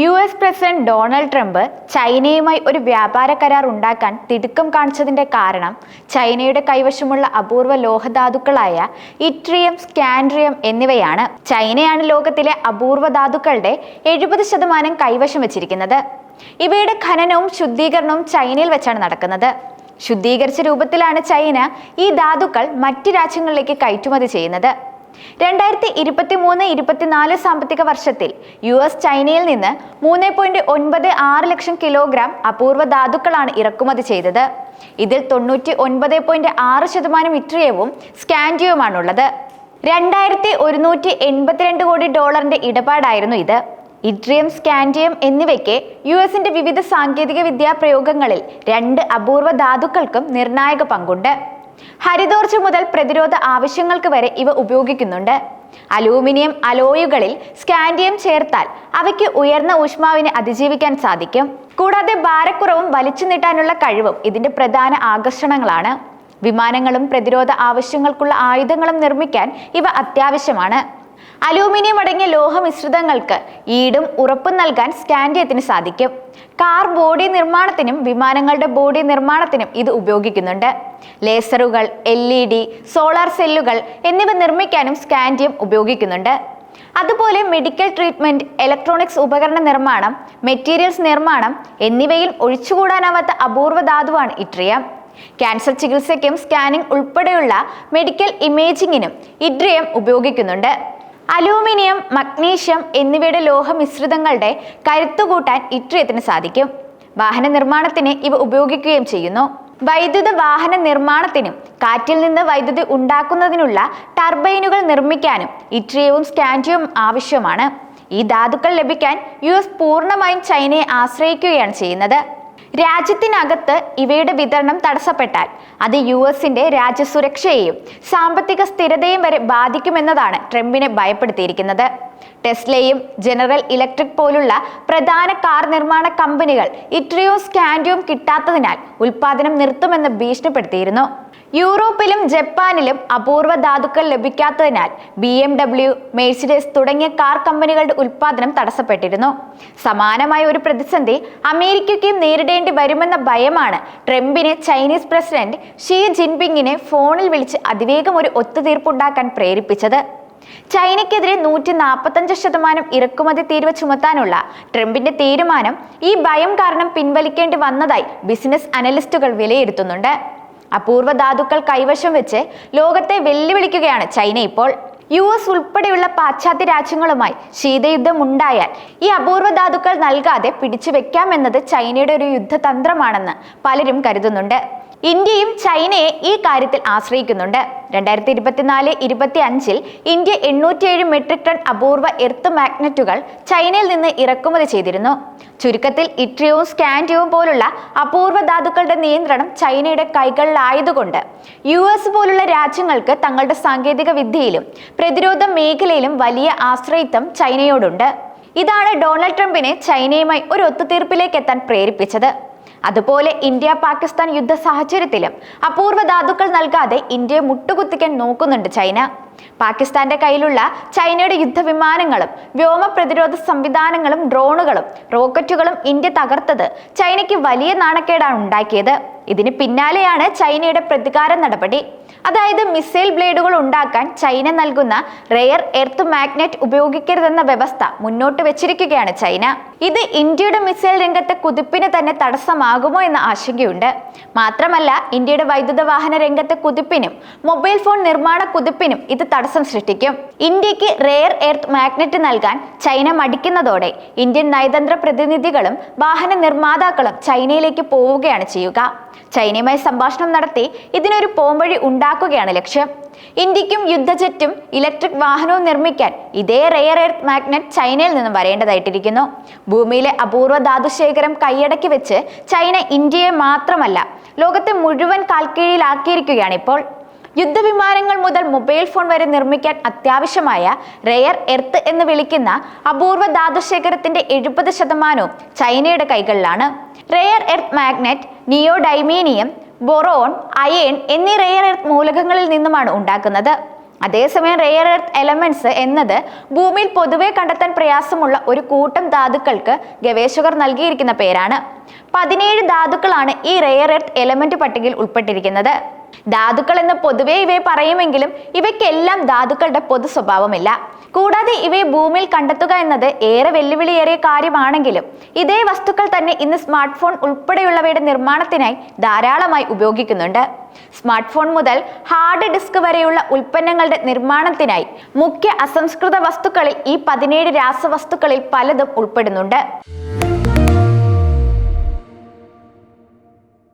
U S president Donald Trump ചൈനയുമായി ഒരു വ്യാപാര കരാർ ഉണ്ടാക്കാൻ തിടുക്കം കാണിച്ചതിന്റെ കാരണം ചൈനയുടെ കൈവശമുള്ള അപൂർവ ലോഹധാതുക്കളായ ഇട്രിയം സ്കാൻഡ്രിയം എന്നിവയാണ്. ചൈനയാണ് ലോകത്തിലെ അപൂർവ ധാതുക്കളുടെ എഴുപത് ശതമാനം കൈവശം വച്ചിരിക്കുന്നത്. ഇവയുടെ ഖനനവും ശുദ്ധീകരണവും ചൈനയിൽ വെച്ചാണ് നടക്കുന്നത്. ശുദ്ധീകരിച്ച രൂപത്തിലാണ് ചൈന ഈ ധാതുക്കൾ മറ്റ് രാജ്യങ്ങളിലേക്ക് കയറ്റുമതി ചെയ്യുന്നത്. രണ്ടായിരത്തി ഇരുപത്തി മൂന്ന് ഇരുപത്തിനാല് സാമ്പത്തിക വർഷത്തിൽ യു എസ് ചൈനയിൽ നിന്ന് മൂന്ന് പോയിന്റ് ഒൻപത് ആറ് ലക്ഷം കിലോഗ്രാം അപൂർവ ധാതുക്കളാണ് ഇറക്കുമതി ചെയ്തത്. ഇതിൽ തൊണ്ണൂറ്റി ഒൻപത് പോയിന്റ് ആറ് ശതമാനം ഇട്രിയവും സ്കാൻഡിയവുമാണുള്ളത് രണ്ടായിരത്തി ഒരുന്നൂറ്റി എൺപത്തിരണ്ട് കോടി ഡോളറിന്റെ ഇടപാടായിരുന്നു ഇത്. ഇട്രിയം സ്കാൻഡിയം എന്നിവയ്ക്ക് യു എസിന്റെ വിവിധ സാങ്കേതിക വിദ്യാ പ്രയോഗങ്ങളിൽ രണ്ട് അപൂർവ ധാതുക്കൾക്കും നിർണായക പങ്കുണ്ട്. ഹരിതോർജം മുതൽ പ്രതിരോധ ആവശ്യങ്ങൾക്ക് വരെ ഇവ ഉപയോഗിക്കുന്നുണ്ട്. അലൂമിനിയം അലോയുകളിൽ സ്കാൻഡിയം ചേർത്താൽ അവയ്ക്ക് ഉയർന്ന ഊഷ്മാവിനെ അതിജീവിക്കാൻ സാധിക്കും. കൂടാതെ ഭാരക്കുറവും വലിച്ചു നീട്ടാനുള്ള കഴിവും ഇതിന്റെ പ്രധാന ആകർഷണങ്ങളാണ്. വിമാനങ്ങളും പ്രതിരോധ ആവശ്യങ്ങൾക്കുള്ള ആയുധങ്ങളും നിർമ്മിക്കാൻ ഇവ അത്യാവശ്യമാണ്. അലൂമിനിയം അടങ്ങിയ ലോഹ മിശ്രിതങ്ങൾക്ക് ഈടും ഉറപ്പും നൽകാൻ സ്കാൻഡിയത്തിന് സാധിക്കും. കാർ ബോഡി നിർമ്മാണത്തിനും വിമാനങ്ങളുടെ ബോഡി നിർമ്മാണത്തിനും ഇത് ഉപയോഗിക്കുന്നുണ്ട്. ലേസറുകൾ എൽ ഇ ഡി സോളാർ സെല്ലുകൾ എന്നിവ നിർമ്മിക്കാനും സ്കാൻഡിയം ഉപയോഗിക്കുന്നുണ്ട്. അതുപോലെ മെഡിക്കൽ ട്രീറ്റ്മെന്റ് ഇലക്ട്രോണിക്സ് ഉപകരണ നിർമ്മാണം മെറ്റീരിയൽസ് നിർമ്മാണം എന്നിവയിൽ ഒഴിച്ചുകൂടാനാവാത്ത അപൂർവ ധാതുവാണ് ഇട്രിയം. ക്യാൻസർ ചികിത്സയ്ക്കും സ്കാനിംഗ് ഉൾപ്പെടെയുള്ള മെഡിക്കൽ ഇമേജിങ്ങിനും ഇട്രിയം ഉപയോഗിക്കുന്നുണ്ട്. അലൂമിനിയം മഗ്നീഷ്യം എന്നിവയുടെ ലോഹമിശ്രിതങ്ങളുടെ കരുത്തു കൂട്ടാൻ ഇട്രിയത്തിന് സാധിക്കും. വാഹന നിർമ്മാണത്തിന് ഇവ ഉപയോഗിക്കുകയും ചെയ്യുന്നു. വൈദ്യുത വാഹന നിർമ്മാണത്തിനും കാറ്റിൽ നിന്ന് വൈദ്യുതി ഉണ്ടാക്കുന്നതിനുള്ള ടർബൈനുകൾ നിർമ്മിക്കാനും ഇട്രിയവും സ്റ്റാൻഡിയവും ആവശ്യമാണ്. ഈ ധാതുക്കൾ ലഭിക്കാൻ യു എസ് പൂർണമായും ചൈനയെ ആശ്രയിക്കുകയാണ് ചെയ്യുന്നത്. രാജ്യത്തിനകത്ത് ഇവയുടെ വിതരണം തടസ്സപ്പെട്ടാൽ അത് യു എസിന്റെ രാജ്യസുരക്ഷയെയും സാമ്പത്തിക സ്ഥിരതയും വരെ ബാധിക്കുമെന്നതാണ് ട്രംപിനെ ഭയപ്പെടുത്തിയിരിക്കുന്നത്. ടെസ്ലയും ജനറൽ ഇലക്ട്രിക് പോലുള്ള പ്രധാന കാർ നിർമ്മാണ കമ്പനികൾ ഇട്രിയും സ്കാൻഡിയും കിട്ടാത്തതിനാൽ ഉൽപാദനം നിർത്തുമെന്ന് ഭീഷണിപ്പെടുത്തിയിരുന്നു. യൂറോപ്പിലും ജപ്പാനിലും അപൂർവ ധാതുക്കൾ ലഭിക്കാത്തതിനാൽ ബി എം ഡബ്ല്യു മേഴ്സിഡസ് തുടങ്ങിയ കാർ കമ്പനികളുടെ ഉൽപാദനം തടസ്സപ്പെട്ടിരുന്നു. സമാനമായ ഒരു പ്രതിസന്ധി അമേരിക്കയ്ക്ക് നേരിടേണ്ടി വരുമെന്ന ഭയമാണ് ട്രംപിനെ ചൈനീസ് പ്രസിഡന്റ് ഷീ ജിൻപിങ്ങിനെ ഫോണിൽ വിളിച്ച് അതിവേഗം ഒരു ഒത്തുതീർപ്പുണ്ടാക്കാൻ പ്രേരിപ്പിച്ചത്. ചൈനയ്ക്കെതിരെ നൂറ്റി നാൽപ്പത്തഞ്ച് ശതമാനം ഇറക്കുമതി തീരുവ ചുമത്താനുള്ള ട്രംപിന്റെ തീരുമാനം ഈ ഭയം കാരണം പിൻവലിക്കേണ്ടി വന്നതായി ബിസിനസ് അനലിസ്റ്റുകൾ വിലയിരുത്തുന്നുണ്ട്. അപൂർവ ധാതുക്കൾ കൈവശം വെച്ച് ലോകത്തെ വെല്ലുവിളിക്കുകയാണ് ചൈന ഇപ്പോൾ. യു എസ് ഉൾപ്പെടെയുള്ള പാശ്ചാത്യ രാജ്യങ്ങളുമായി ശീതയുദ്ധം ഉണ്ടായാൽ ഈ അപൂർവ ധാതുക്കൾ നൽകാതെ പിടിച്ചു വെക്കാമെന്നത് ചൈനയുടെ ഒരു യുദ്ധതന്ത്രമാണെന്ന് പലരും കരുതുന്നുണ്ട്. ഇന്ത്യയും ചൈനയെ ഈ കാര്യത്തിൽ ആശ്രയിക്കുന്നുണ്ട്. രണ്ടായിരത്തി ഇരുപത്തിനാല് ഇരുപത്തി അഞ്ചിൽ ഇന്ത്യ എണ്ണൂറ്റിയേഴ് മെട്രിക് ടൺ അപൂർവ എർത്ത് മാഗ്നറ്റുകൾ ചൈനയിൽ നിന്ന് ഇറക്കുമതി ചെയ്തിരുന്നു. ചുരുക്കത്തിൽ ഇട്രിയവും സ്കാൻഡിയവും പോലുള്ള അപൂർവ ധാതുക്കളുടെ നിയന്ത്രണം ചൈനയുടെ കൈകളിലായതുകൊണ്ട് യു എസ് പോലുള്ള രാജ്യങ്ങൾക്ക് തങ്ങളുടെ സാങ്കേതിക വിദ്യയിലും പ്രതിരോധ മേഖലയിലും വലിയ ആശ്രയിത്വം ചൈനയോടുണ്ട്. ഇതാണ് ഡൊണാൾഡ് ട്രംപിനെ ചൈനയുമായി ഒരു ഒത്തുതീർപ്പിലേക്ക് എത്താൻ പ്രേരിപ്പിച്ചത്. അതുപോലെ ഇന്ത്യ പാകിസ്ഥാൻ യുദ്ധ സാഹചര്യത്തിലും അപൂർവ ധാതുക്കൾ നൽകാതെ ഇന്ത്യയെ മുട്ടുകുത്തിക്കാൻ നോക്കുന്നുണ്ട് ചൈന. പാകിസ്ഥാന്റെ കയ്യിലുള്ള ചൈനയുടെ യുദ്ധവിമാനങ്ങളും വ്യോമ പ്രതിരോധ സംവിധാനങ്ങളും ഡ്രോണുകളും റോക്കറ്റുകളും ഇന്ത്യ തകർത്തത് ചൈനയ്ക്ക് വലിയ നാണക്കേടാണ് ഉണ്ടാക്കിയത്. ഇതിന് പിന്നാലെയാണ് ചൈനയുടെ പ്രതികാര നടപടി. അതായത് മിസൈൽ ബ്ലേഡുകൾ ഉണ്ടാക്കാൻ ചൈന നൽകുന്ന റെയർ എർത്ത് മാഗ്നറ്റ് ഉപയോഗിക്കരുതെന്ന വ്യവസ്ഥ മുന്നോട്ട് വെച്ചിരിക്കുകയാണ് ചൈന. ഇത് ഇന്ത്യയുടെ മിസൈൽ രംഗത്തെ കുതിപ്പിന് തന്നെ തടസ്സമാകുമോ എന്ന ആശങ്കയുണ്ട്. മാത്രമല്ല ഇന്ത്യയുടെ വൈദ്യുത വാഹന രംഗത്തെ കുതിപ്പിനും മൊബൈൽ ഫോൺ നിർമ്മാണ കുതിപ്പിനും ഇത് തടസ്സം സൃഷ്ടിക്കും. ഇന്ത്യയ്ക്ക് റെയർ എർത്ത് മാഗ്നറ്റ് നൽകാൻ ചൈന മടിക്കുന്നതോടെ ഇന്ത്യൻ നയതന്ത്ര പ്രതിനിധികളും വാഹന നിർമ്മാതാക്കളും ചൈനയിലേക്ക് പോവുകയാണ് ചെയ്യുക. ചൈനയുമായി സംഭാഷണം നടത്തി ഇതിനൊരു പോംവഴി ഉണ്ടാക്കുകയാണ് ലക്ഷ്യം. ഇന്ത്യക്കും യുദ്ധജെറ്റും ഇലക്ട്രിക് വാഹനവും നിർമ്മിക്കാൻ ഇതേ റെയർ എർത്ത് മാഗ്നറ്റ് ചൈനയിൽ നിന്നും വരേണ്ടതായിട്ടിരിക്കുന്നു. ഭൂമിയിലെ അപൂർവ ധാതുശേഖരം കൈയടക്കി വെച്ച് ചൈന ഇന്ത്യയെ മാത്രമല്ല ലോകത്തെ മുഴുവൻ കാൽക്കീഴിലാക്കിയിരിക്കുകയാണ് ഇപ്പോൾ. യുദ്ധവിമാനങ്ങൾ മുതൽ മൊബൈൽ ഫോൺ വരെ നിർമ്മിക്കാൻ അത്യാവശ്യമായ റെയർ എർത്ത് എന്ന് വിളിക്കുന്ന അപൂർവ ധാതുശേഖരത്തിന്റെ എഴുപത് ശതമാനവും ചൈനയുടെ കൈകളിലാണ്. Rare earth magnet neodymium boron iron എന്നീ റെയർ എർത്ത് മൂലകങ്ങളിൽ നിന്നുമാണ് ഉണ്ടാക്കുന്നത്. അതേസമയം റെയർ എർത്ത് എലമെന്റ്സ് എന്നത് ഭൂമിയിൽ പൊതുവെ കണ്ടെത്താൻ പ്രയാസമുള്ള ഒരു കൂട്ടം ധാതുക്കൾക്ക് ഗവേഷകർ നൽകിയിരിക്കുന്ന പേരാണ്. പതിനേഴ് ധാതുക്കളാണ് ഈ റെയർ എർത്ത് എലമെന്റ് പട്ടികയിൽ ഉൾപ്പെട്ടിരിക്കുന്നത്. ധാതുക്കൾ എന്ന് പൊതുവെ ഇവയെ പറയുമെങ്കിലും ഇവയ്ക്കെല്ലാം ധാതുക്കളുടെ പൊതു സ്വഭാവമില്ല. കൂടാതെ ഇവയെ ഭൂമിയിൽ കണ്ടെത്തുക എന്നത് ഏറെ വെല്ലുവിളിയേറിയ കാര്യമാണെങ്കിലും ഇതേ വസ്തുക്കൾ തന്നെ ഇന്ന് സ്മാർട്ട് ഫോൺ ഉൾപ്പെടെയുള്ളവയുടെ നിർമ്മാണത്തിനായി ധാരാളമായി ഉപയോഗിക്കുന്നുണ്ട്. സ്മാർട്ട് ഫോൺ മുതൽ ഹാർഡ് ഡിസ്ക് വരെയുള്ള ഉൽപ്പന്നങ്ങളുടെ നിർമ്മാണത്തിനായി മുഖ്യ അസംസ്കൃത വസ്തുക്കളിൽ ഈ പതിനേഴ് രാസവസ്തുക്കളിൽ പലതും ഉൾപ്പെടുന്നുണ്ട്.